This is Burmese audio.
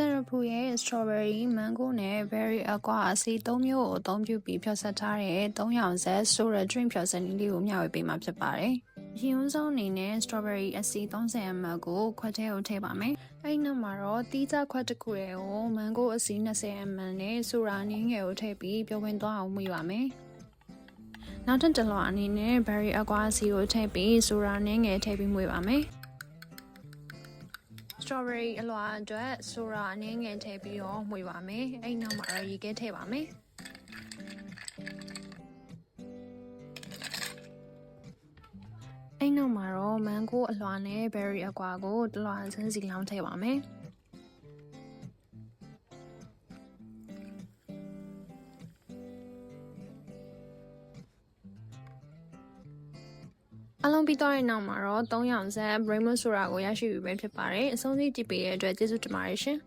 Therapy ရဲ့ strawberry, mango နဲ့ berry aqua အစီ၃မျိုးကိုအသုံးပြုပြီးဖြောဆက်ထားတဲ့၃ရောင်ဆက် soda drink ဖြောဆက်နည်းလေးကိုမျှဝေပေးမှာဖြစ်ပါတယ်။ရည်ဦးဆုံးအနေနဲ့ strawberry အစီ 30ml ကိုခွက်ထဲကိုထည့်ပါမယ်။အဲဒီနောက်မှာတော့တီးခြားခွက်တစ်ခုရဲ့ကို mango အစီ 20ml နဲ့ soda နည်းငယ်ကိုထည့်ပြီးပြုံးဝင်သွားအောင်မှုပါမယ်။နောက်ထပ်တစ်လွှာအနေနဲ့ berry aqua အစီကိုထည့်ပြီး soda နည်းငယ်ထည့်ပြီးမှုပါမယ်။ strawberry အလွှာအတွက်ဆိုရာအနည်းငယ်ထည့်ပြီးတော့မှွေပါမယ်။အဲ့နောက်မှာတော့ရေခဲထည့်ပါမယ်။အဲ့နောက်မှာတော့ mango အလွှာနဲ့ berry အကွာကိုတစ်လွှာစင်းစီလောင်းထည့်ပါမယ်။ အလုံးပြီးတော့တဲ့နောက်မှာတော့3ရောင်ဆက် Rainbow Soda ကိုရရှိပြီပဲဖြစ်ပါတယ်။အဆုံးထိကြည့်ပေးတဲ့အတွက်ကျေးဇူးတင်ပါတယ်ရှင်။